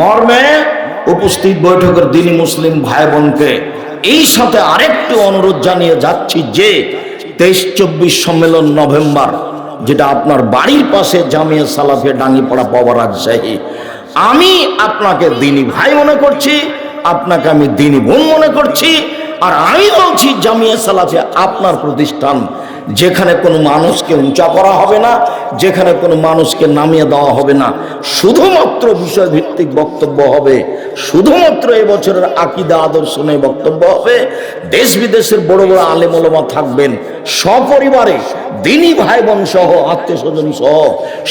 মর্মে উপস্থিত বৈঠকের দিনী মুসলিম ভাই বোনকে এই সাথে আরেকটু অনুরোধ জানিয়ে যাচ্ছি যে তেইশ চব্বিশ সম্মেলন নভেম্বর, যেটা আপনার বাড়ির পাশে জামিয়া সালাফে ডাঙ্গিপাড়া পাওয়া রাজশাহী, আমি আপনাকে দিনী ভাই মনে করছি, আপনাকে আমি দিনী বোন মনে করছি, আর আমি বলছি জামিয়া সালাফে আপনার প্রতিষ্ঠান, যেখানে কোনো মানুষকে উঁচা করা হবে না যেখানে কোনো মানুষকে নামিয়ে দেওয়া হবে না। শুধুমাত্র বিষয়ভিত্তিক বক্তব্য হবে। শুধুমাত্র এবছরের আকিদা আদর্শ নিয়ে বক্তব্য হবে। দেশ বিদেশের বড় বড় আলেমলমা থাকবেন। সপরিবারে দিনী ভাই বোন সহ আত্মীয় স্বজন সহ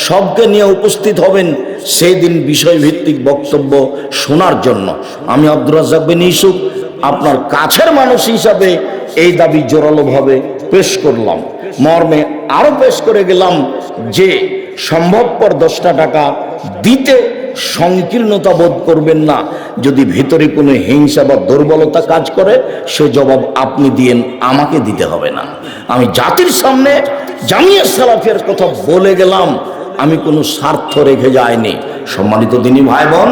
সবকে নিয়ে উপস্থিত হবেন সেই দিন বিষয়ভিত্তিক বক্তব্য শোনার জন্য। আমি আব্দুর রাজ্জাক বিন ইউসুফ, আপনার কাছের মানুষ হিসাবে এই দাবি জোরালোভাবে পেশ করলাম। মর্মে আরও পেশ করে গেলাম। যে সম্ভবপর দশটা টাকা দিতে সংকীর্ণতা বোধ করবেন না। যদি ভেতরে কোনো হিংসা বা দুর্বলতা কাজ করে, সে জবাব আপনি দিয়েন, আমাকে দিতে হবে না। আমি জাতির সামনে জামিয়া সালাফের কথা বলে গেলাম। আমি কোনো স্বার্থ রেখে যাইনি। সম্মানিত দিনী ভাই বোন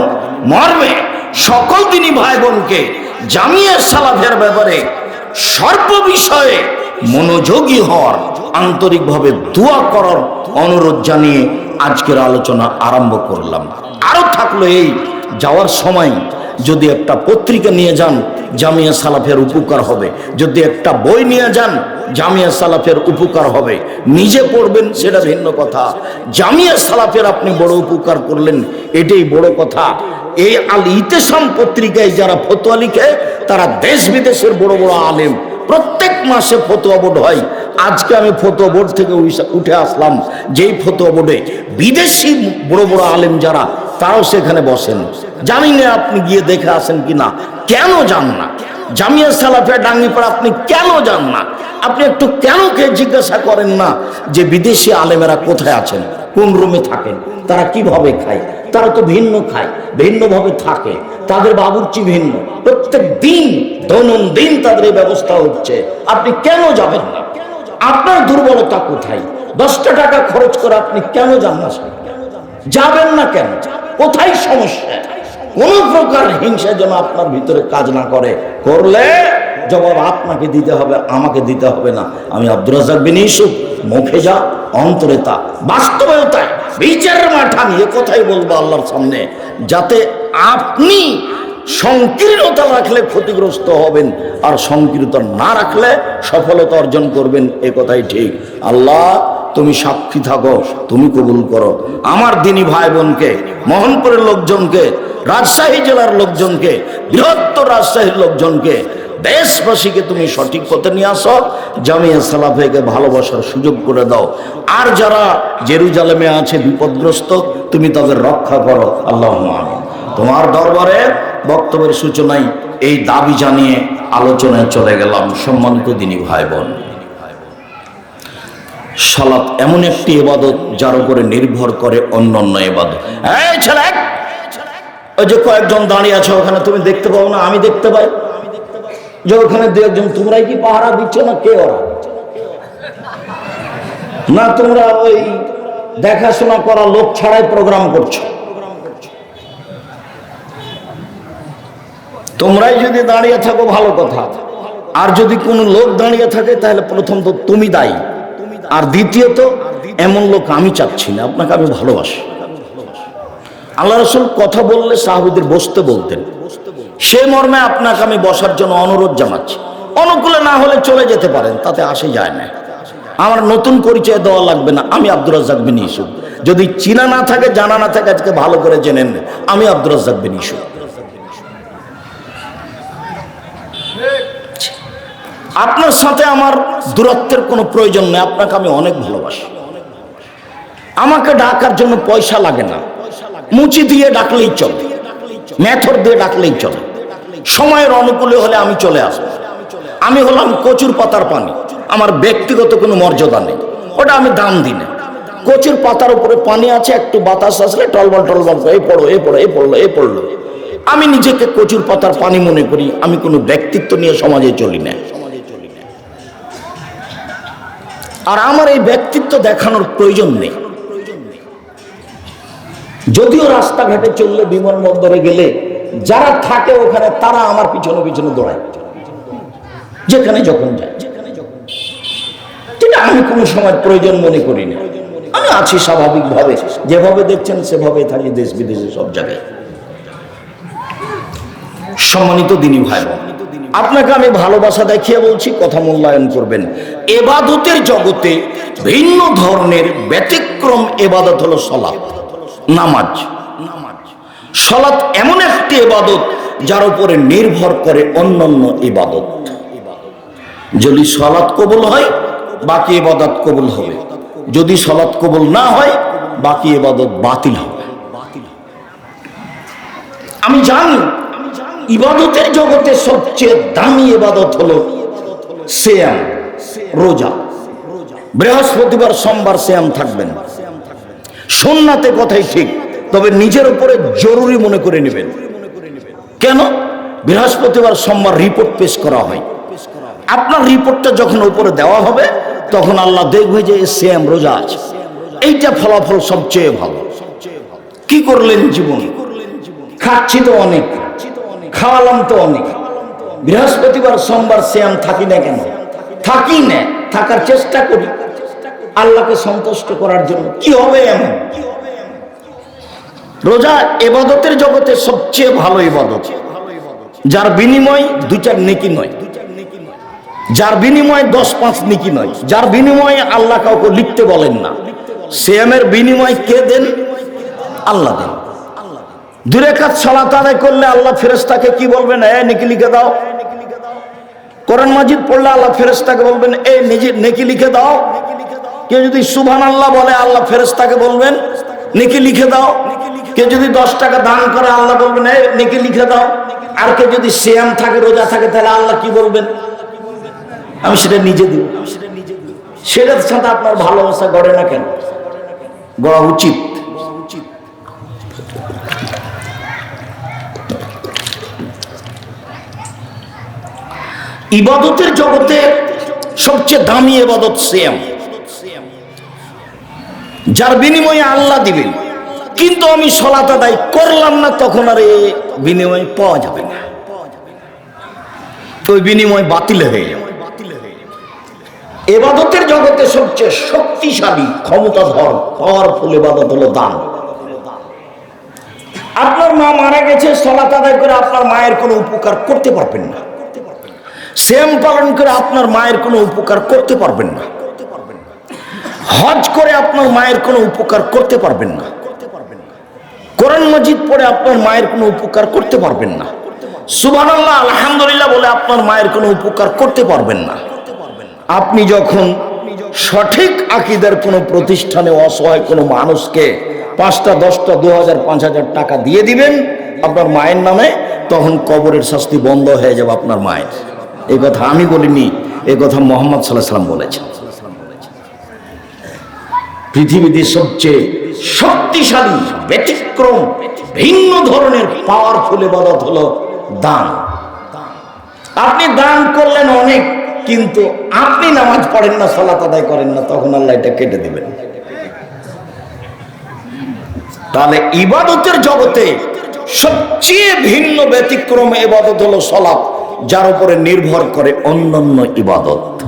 মর্মে সকল দিনী ভাই বোনকে জামিয়া সালাফের ব্যাপারে সর্ব বিষয়ে মনোযোগী হওয়ার আন্তরিকভাবে দোয়া করার অনুরোধ জানিয়ে আজকের আলোচনা আরম্ভ করলাম। আরও থাকল এই, যাওয়ার সময় যদি একটা পত্রিকা নিয়ে যান, জামিয়া সালাফের উপকার হবে। যদি একটা বই নিয়ে যান, জামিয়া সালাফের উপকার হবে। নিজে পড়বেন, সেটা ভিন্ন কথা। জামিয়া সালাফের আপনি বড় উপকার করলেন, এটাই বড় কথা। এই আল ইতেসাম পত্রিকায় যারা ফতোয়া লিখে, তারা দেশ বিদেশের বড় বড় আলেম। প্রত্যেক মাসে ফতোয়া বোর্ড হয়। আজকে আমি ফতোয়া বোর্ড থেকে উঠে আসলাম। যেই ফতোয়া বোর্ডে বিদেশি বড় বড় আলেম যারা, তারাও সেখানে বসেন। জানি না আপনি গিয়ে দেখে আসেন কিনা? কেন যান না? জামিয়া সালাফিয়া ডাঙ্গিপাড়া আপনি কেন যান না? আপনি একটু কেন কে জিজ্ঞাসা করেন না যে বিদেশি আলেমেরা কোথায় আছেন? কোন রুমে থাকেন? তারা কীভাবে খায়? তারা তো ভিন্ন খায়, ভিন্নভাবে থাকে। তাদের বাবুর্চি ভিন্ন। প্রত্যেক দিন, দৈনন্দিন তাদের এই ব্যবস্থা হচ্ছে। আপনি কেন যাবেন না? আপনার দুর্বলতা কোথায়? দশটা টাকা খরচ করে আপনি কেন যান না? যাবেন না কেন? কোথায় সমস্যা? কোন প্রকার হিংসা যেন আপনার ভিতরে কাজ না করে? করলে জবাব আপনাকে দিতে হবে, আমাকে দিতে হবে না। আমি আব্দুর রাজাক বিন ইউসুফ, মুখে যা, অন্তরে তা। বাস্তবেও তাই বিচারের মাঠে আমি এ কথাই বলব আল্লাহর সামনে, যাতে আপনি সংকীর্ণতা রাখলে ক্ষতিগ্রস্ত হবেন, আর সংকীর্ণতা না রাখলে সফলতা অর্জন করবেন, এ কথাই ঠিক। আল্লাহ, তুমি সাক্ষী থাকো, তুমি কবুল করো। আমার দিনী ভাই বোনকে মোহনপুরের লোকজনকে, রাজশাহী জেলার লোকজনকে, বৃহত্তর রাজশাহীর লোকজনকে, দেশবাসীকে তুমি সঠিক পথে নিয়ে আসো, জামিয়া সালাফেকে ভালোবাসার সুযোগ করে দাও। আর যারা জেরুজালেমে আছে, বিপদগ্রস্ত, তুমি তাদের রক্ষা করো। আল্লাহ তোমার দরবারে বক্তব্যের সূচনায় এই দাবি জানিয়ে আলোচনায় চলে গেলাম সম্মানিত দিনী ভাই বোন সালাত এমন একটি ইবাদত যার উপরে নির্ভর করে অন্যান্য ইবাদত। এই ছেলে! ওই যে কয়েকজন দাঁড়িয়ে আছে, ওখানে তুমি দেখতে পাও না, আমি দেখতে পাই। যে ওখানে দু একজন, তোমরাই কি পাহারা দিচ্ছ না কে ওরা? না তোমরা ওই দেখাশোনা করা লোক ছাড়াই প্রোগ্রাম করছ। তোমরাই যদি দাঁড়িয়ে থাকো, ভালো কথা। আর যদি কোনো লোক দাঁড়িয়ে থাকে, তাহলে প্রথম তো তুমি দায়ী। আর দ্বিতীয়ত, এমন লোক আমি চাচ্ছি না, আপনাকে আমি ভালোবাসি। আল্লাহ রসুল কথা বললে সাহাবিদের বসতে বলতেন। সে মর্মে আপনাকে আমি বসার জন্য অনুরোধ জানাচ্ছি। অনুকূলে না হলে চলে যেতে পারেন, তাতে আসে যায় না। আমার নতুন পরিচয় দেওয়া লাগবে না, আমি আব্দুর রাজ্জাক বিন ইসুফ যদি চিনা না থাকে, জানা না থাকে, আজকে ভালো করে জেনে জেনেন আমি আব্দুর রাজ্জাক বিন ইসুফ আপনার সাথে আমার দূরত্বের কোনো প্রয়োজন নেই, আপনাকে আমি অনেক ভালোবাসি। আমাকে ডাকার জন্য পয়সা লাগে না। মুচি দিয়ে ডাকলেই চলে, মেথর দিয়ে ডাকলেই চলে। সময়ের অনুকূলে হলে আমি চলে আসব। আমি হলাম কচুর পাতার পানি। আমার ব্যক্তিগত কোনো মর্যাদা নেই। ওটা আমি দাম দিই না। কচুর পাতার উপরে পানি আছে, একটু বাতাস আসলে টলবল টলবল এ পড়ো এ পড়ো এ পড়ল এ পড়ল। আমি নিজেকে কচুর পাতার পানি মনে করি, আমি কোনো ব্যক্তিত্ব নিয়ে সমাজে চলি না। আর আমার এই ব্যক্তিত্ব দেখানোর প্রয়োজন নেই। যদিও রাস্তাঘাটে চললে বিমানবন্দরে গেলে যারা থাকে ওখানে তারা আমার পিছনে পিছনে দৌড়ায়। যেখানে যখন যায়। যেটা আমি কোনো সময় প্রয়োজন মনে করি না। আমি আছি স্বাভাবিকভাবে। যেভাবে দেখছেন সেভাবে থাকি দেশ বিদেশে সব জায়গায়। সম্মানিত দিনী ভাই বোন, আপনাকে আমি ভালোবাসা দেখিয়ে বলছি, কথা মূল্যায়ন করবেন। এবাদতের জগতে ভিন্ন ধরনের ব্যতিক্রম এবাদত হলো সলাৎ। নামাজ। সলাৎ এমন একটি এবাদত যার উপরে নির্ভর করে অন্যান্য ইবাদত যদি সলাৎ কবুল হয়, বাকি এবাদত কবুল হবে। যদি সলাৎ কবুল না হয়, বাকি এবাদত বাতিল হবে। আমি জানি ইবাদতের জগতে সবচেয়ে দামি ইবাদত হলো সেয়াম, রোজা। বৃহস্পতিবার, সোমবার সেয়াম থাকবেন। সোননাতে কথাই ঠিক, তবে নিজের উপরে জরুরি মনে করে নেবেন। কেন? বৃহস্পতিবার, সোমবার রিপোর্ট পেশ করা হয়। আপনার রিপোর্টটা যখন উপরে দেওয়া হবে, তখন আল্লাহ দেখবে যে সেম রোজা আছে। এইটা ফলাফল সবচেয়ে ভালো। কি করলেন জীবনে? খাচ্ছি তো অনেক। খাওয়ালাম তো অনেক। বৃহস্পতিবার, সোমবার শ্যাম থাকি না কেন? থাকি না, থাকার চেষ্টা করি। আল্লাহকে সন্তুষ্ট করার জন্য। কি হবে এমন? রোজা এবাদতের জগতে সবচেয়ে ভালো ইবাদত। যার বিনিময় দুই চার নেকি নয়। যার বিনিময়ে দশ পাঁচ নিকি নয়। যার বিনিময়ে আল্লাহ কাউকে লিখতে বলেন না। সিএমের বিনিময় কে দেন? আল্লাহ দেন। দূরে কাজ সালাত করলে আল্লাহ ফেরেস্তাকে কি বলবেন? এ নেকি লিখে দাও। কোরআন মাজিদ পড়লে আল্লাহ ফেরেস্তাকে বলবেন, এ নিজে নেকি লিখে দাও। কেউ যদি সুবহান আল্লাহ বলে, আল্লাহ ফেরেস্তাকে বলবেন, নেকি লিখে দাও। কেউ যদি দশ টাকা দান করে, আল্লাহ বলবেন, এ নেকি লিখে দাও। আর কেউ যদি সিয়াম থাকে, রোজা থাকে, তাহলে আল্লাহ কি বলবেন? আমি সেটা নিজে দিব সেটার সাথে আপনার ভালোবাসা গড়ে না কেন? গড়া উচিত। ইবাদতের জগতে সবচেয়ে দামি এবাদত সেম যার বিনিময়ে আল্লাহ দিবেন। কিন্তু আমি সলাত আদায় করলাম না, তখন আর এ বিনিময় পাওয়া যাবে না। ওই বিনিময় বাতিল হয়ে যাবে। এবাদতের জগতে সবচেয়ে শক্তিশালী, ক্ষমতাধর পাওয়ারফুল এবাদত হলো দান। আপনার মা মারা গেছে, সলাত আদায় করে আপনার মায়ের কোনো উপকার করতে পারবেন না। সেম পালন করে আপনার মায়ের কোনো উপকার করতে পারবেন না। হজ করে আপনার মায়ের কোনো উপকার করতে পারবেন না। কোরআন মজিদ পড়ে আপনার মায়ের কোনো উপকার করতে পারবেন না। সুবহানাল্লাহ, আলহামদুলিল্লাহ বলে আপনার মায়ের কোনো উপকার করতে পারবেন না। আপনি যখন সঠিক আকিদের কোনো প্রতিষ্ঠানে অসহায় কোনো মানুষকে পাঁচটা, দশটা দু হাজার পাঁচ হাজার টাকা দিয়ে দিবেন, আপনার মায়ের নামে, তখন কবরের শাস্তি বন্ধ হয়ে যাবে আপনার মায়ের। এই কথা আমি বলিনি, এই কথা মোহাম্মদ সাল্লাহ সাল্লাম বলেছেন। পৃথিবীতে সবচেয়ে শক্তিশালী, ব্যতিক্রম, ভিন্ন ধরনের পাওয়ারফুল এবাদত হলো দান। আপনি দান করলেন অনেক, কিন্তু আপনি নামাজ পড়েন না, সলাত আদায় করেন না, তখন আল্লাহ এটা কেটে দেবেন। তাহলে ইবাদতের জগতে সবচেয়ে ভিন্ন ব্যতিক্রম এবাদত হলো সলাপ যার উপরে নির্ভর করে অন্যান্য ইবাদত।